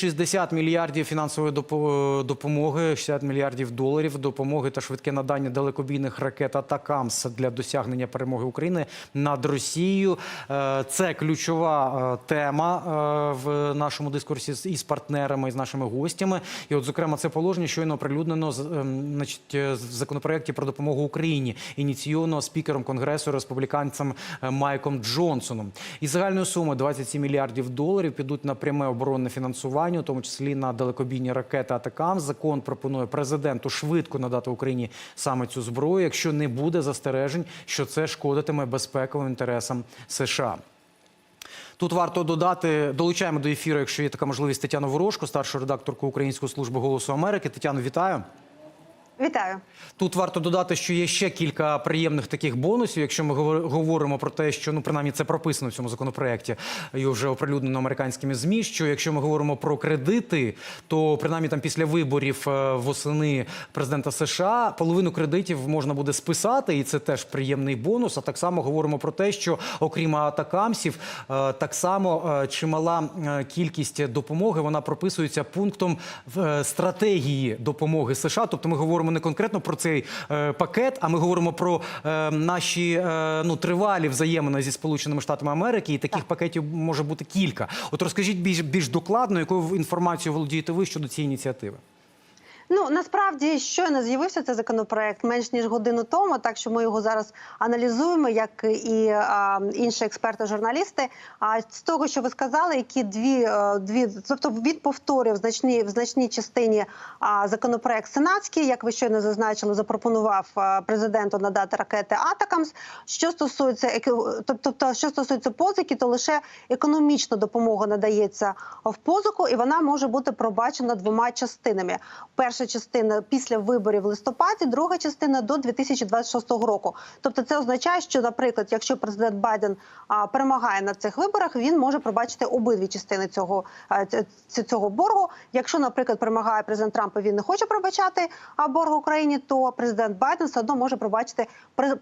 60 мільярдів фінансової допомоги, 60 мільярдів доларів допомоги та швидке надання далекобійних ракет «Атакамс» для досягнення перемоги України над Росією. Е, Це ключова е, тема е, в нашому дискурсі із партнерами, і з нашими гостями. І, от, зокрема, це положення щойно оприлюднено ем, значить, е, в законопроекті про допомогу Україні, ініційовано спікером Конгресу республіканцем е, Майком Джонсоном. Із загальної суми 27 мільярдів доларів підуть на пряме оборонне фінансування, у тому числі на далекобійні ракети атакам. Закон пропонує президенту швидко надати Україні саме цю зброю, якщо не буде застережень, що це шкодитиме безпековим інтересам США. Тут варто додати, долучаємо до ефіру, якщо є така можливість, Тетяну Ворожко, старшу редакторку Української служби голосу Америки. Тетяно, вітаю. Вітаю. Тут варто додати, що є ще кілька приємних таких бонусів. Якщо ми говор- говоримо про те, що ну принаймні це прописано в цьому законопроекті, і вже оприлюднено американськими змі. Що якщо ми говоримо про кредити, то принаймні там після виборів е, восени президента США половину кредитів можна буде списати, і це теж приємний бонус. А так само говоримо про те, що окрім атакамсів, е, так само е, чимала кількість допомоги вона прописується пунктом стратегії допомоги США. Тобто ми говоримо не конкретно про цей е, пакет, а ми говоримо про е, наші е, ну тривалі взаємини зі Сполученими Штатами Америки, і таких пакетів може бути кілька. От розкажіть більш більш докладно, якою інформацією володієте ви щодо цієї ініціативи. Ну насправді щойно з'явився цей законопроект менш ніж годину тому, так що ми його зараз аналізуємо, як і а, інші експерти, журналісти. А з того, що ви сказали, які дві е, дві, тобто він повторює в значній в значній частині а, законопроект сенатський, як ви щойно зазначили, запропонував а, президенту надати ракети Атакамс. Що стосується тобто, що стосується позики, то лише економічна допомога надається в позику, і вона може бути пробачена двома частинами. Перша частина після виборів в листопаді, друга частина до 2026 року. Тобто, це означає, що, наприклад, якщо президент Байден а, перемагає на цих виборах, він може пробачити обидві частини цього, цього боргу. Якщо, наприклад, перемагає президент Трамп, і він не хоче пробачати борг Україні, то президент Байден все одно може пробачити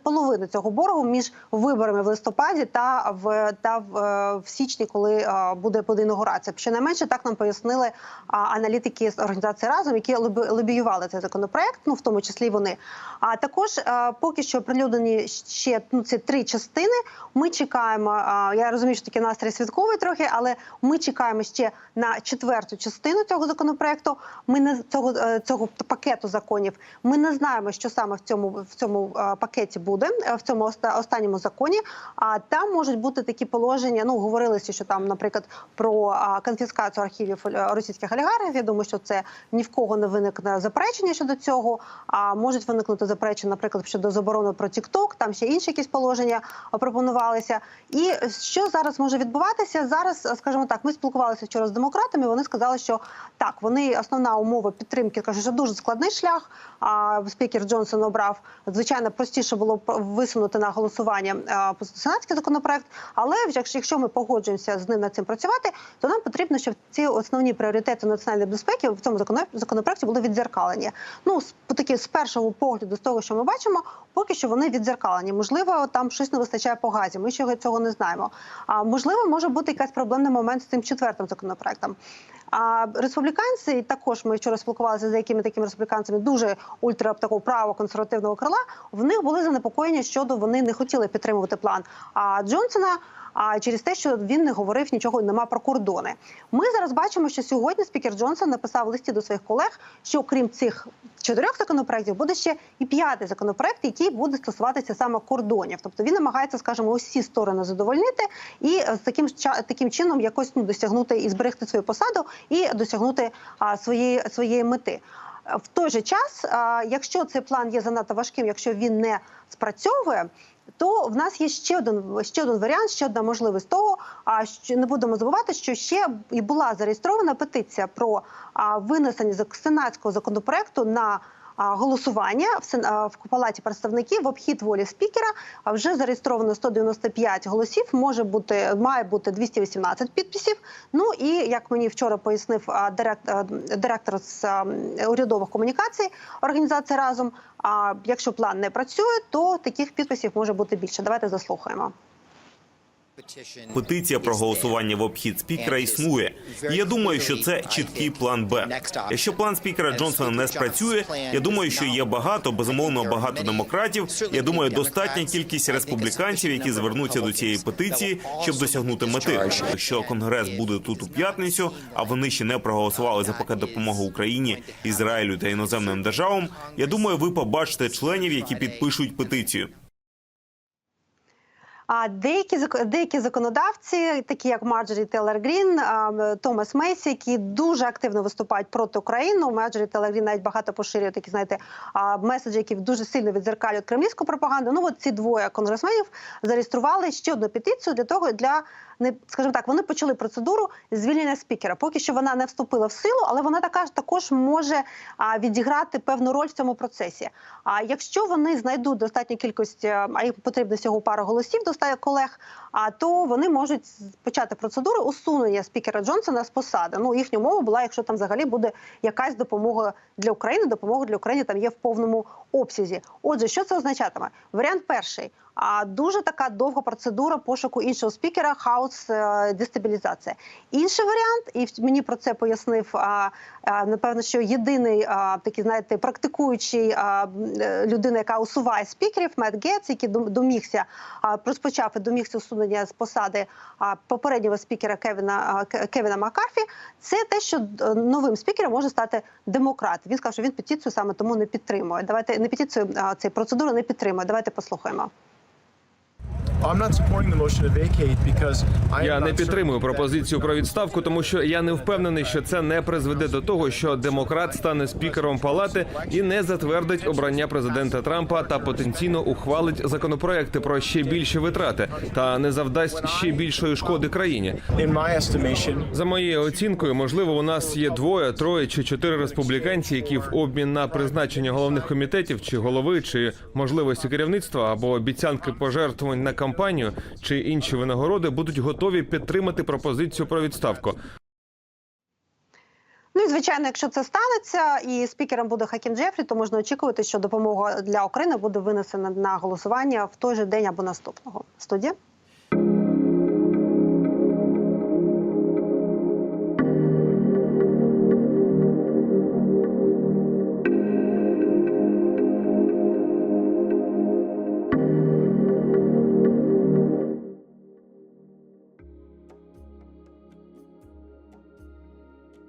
половину цього боргу між виборами в листопаді та в та в, е, в січні, коли а, буде інаугурація. Щонайменше так нам пояснили аналітики з організації разом, які лобіювали цей законопроект, ну в тому числі вони. А також а, поки що оприлюднені ще ну, ці три частини. Ми чекаємо. А, я розумію, що такий настрій святковий трохи, але ми чекаємо ще на четверту частину цього законопроекту. Ми не цього е, цього пакету законів. Ми не знаємо, що саме в цьому в цьому е, пакеті буде е, в цьому оста- останньому законі. А там можуть бути такі положення. Ну говорилося, що там, наприклад, про конфіскацію архівів е, російських олігархів. Я думаю, що це ні в кого не виникне заперечення щодо цього. А можуть виникнути заперечення, наприклад, щодо заборони про TikTok, Там ще інші якісь положення пропонувалися. І що зараз може відбуватися? Зараз, е, скажімо так, ми спілкувалися вчора з демократами. Вони сказали, що так, вони основна умова підтримки кажуть, що дуже складний шлях. А спікер Джонсон обрав звичайно простіше було висунути на голосування а, сенатський законопроект. Але якщо ми погоджуємося з ним над цим працювати, то нам потрібно, щоб ці основні пріоритети національної безпеки в цьому законо- законопроекті були віддзеркалені. Ну з по таки з першого погляду, з того, що ми бачимо, поки що вони віддзеркалені. Можливо, там щось не вистачає по газі. Ми ще цього не знаємо. А можливо, може бути якийсь проблемний момент з цим четвертим законопроектом. А республіканці також ми вчора спілкувалися з деякими такими республіканцями, дуже ультра такого право консервативного крила. В них були занепокоєння щодо вони не хотіли підтримувати план а Джонсона. А через те, що він не говорив нічого, нема про кордони. Ми зараз бачимо, що сьогодні спікер Джонсон написав листі до своїх колег, що крім цих чотирьох законопроєктів буде ще і п'ятий законопроект, який буде стосуватися саме кордонів. Тобто він намагається, скажімо, усі сторони задовольнити і з таким таким чином якось ну досягнути і зберегти свою посаду і досягнути а, своєї своєї мети. В той же час, якщо цей план є занадто важким, якщо він не спрацьовує. То в нас є ще один ще один варіант, ще одна можливість того. А що не будемо забувати, що ще і була зареєстрована петиція про винесення сенатського законопроекту на голосування в палаті представників в обхід волі спікера. Вже зареєстровано 195 голосів. Може бути має бути 218 підписів. Ну і як мені вчора пояснив директ, директор з урядових комунікацій організації разом. А якщо план не працює, то таких підписів може бути більше. Давайте заслухаємо. Петиція про голосування в обхід спікера існує. І я думаю, що це чіткий план Б. Якщо план спікера Джонсона не спрацює, я думаю, що є багато, безумовно, багато демократів. Я думаю, достатня кількість республіканців, які звернуться до цієї петиції, щоб досягнути мети. Якщо конгрес буде тут у п'ятницю, а вони ще не проголосували за пакет допомоги Україні, Ізраїлю та іноземним державам. Я думаю, ви побачите членів, які підпишуть петицію. А деякі деякі законодавці, такі як Марджорі Теллер Грін, Томас Мейсі, які дуже активно виступають проти України. Марджорі Теллер Грін навіть багато поширює такі, знаєте, меседжі, які дуже сильно відзеркалюють кремлівську пропаганду. Ну от ці двоє конгресменів зареєстрували ще одну петицію для того, для не скажімо так, вони почали процедуру звільнення спікера. Поки що вона не вступила в силу, але вона така також може відіграти певну роль в цьому процесі. А якщо вони знайдуть достатню кількість, а їм потрібно всього пара голосів 100 колег, а то вони можуть почати процедуру усунення спікера Джонсона з посади. Ну їхня умова була, якщо там взагалі буде якась допомога для України, допомога для України там є в повному обсязі. Отже, що це означатиме? Варіант перший. А дуже така довга процедура пошуку іншого спікера, хаос е, дестабілізація. Інший варіант, і мені про це пояснив напевно, що єдиний такий, знаєте, практикуючий е, людина, яка усуває спікерів, Мет Гетц, який домігся, розпочав і домігся усунення з посади попереднього спікера Кевіна Кевіна Маккарфі. Це те, що е, новим спікером може стати демократ. Він сказав, що він петицію саме тому не підтримує. Давайте не петицію, цей процедуру не підтримує. Давайте послухаємо. Я не підтримую пропозицію про відставку, тому що я не впевнений, що це не призведе до того, що демократ стане спікером палати і не затвердить обрання президента Трампа та потенційно ухвалить законопроекти про ще більші витрати та не завдасть ще більшої шкоди країні. За моєю оцінкою, можливо, у нас є двоє, троє чи чотири республіканці, які в обмін на призначення головних комітетів чи голови, чи можливості керівництва або обіцянки пожертвувань на кампанію чи інші винагороди будуть готові підтримати пропозицію про відставку. Ну і звичайно, якщо це станеться, і спікером буде Хакім Джефрі, то можна очікувати, що допомога для України буде винесена на голосування в той же день або наступного. Студія.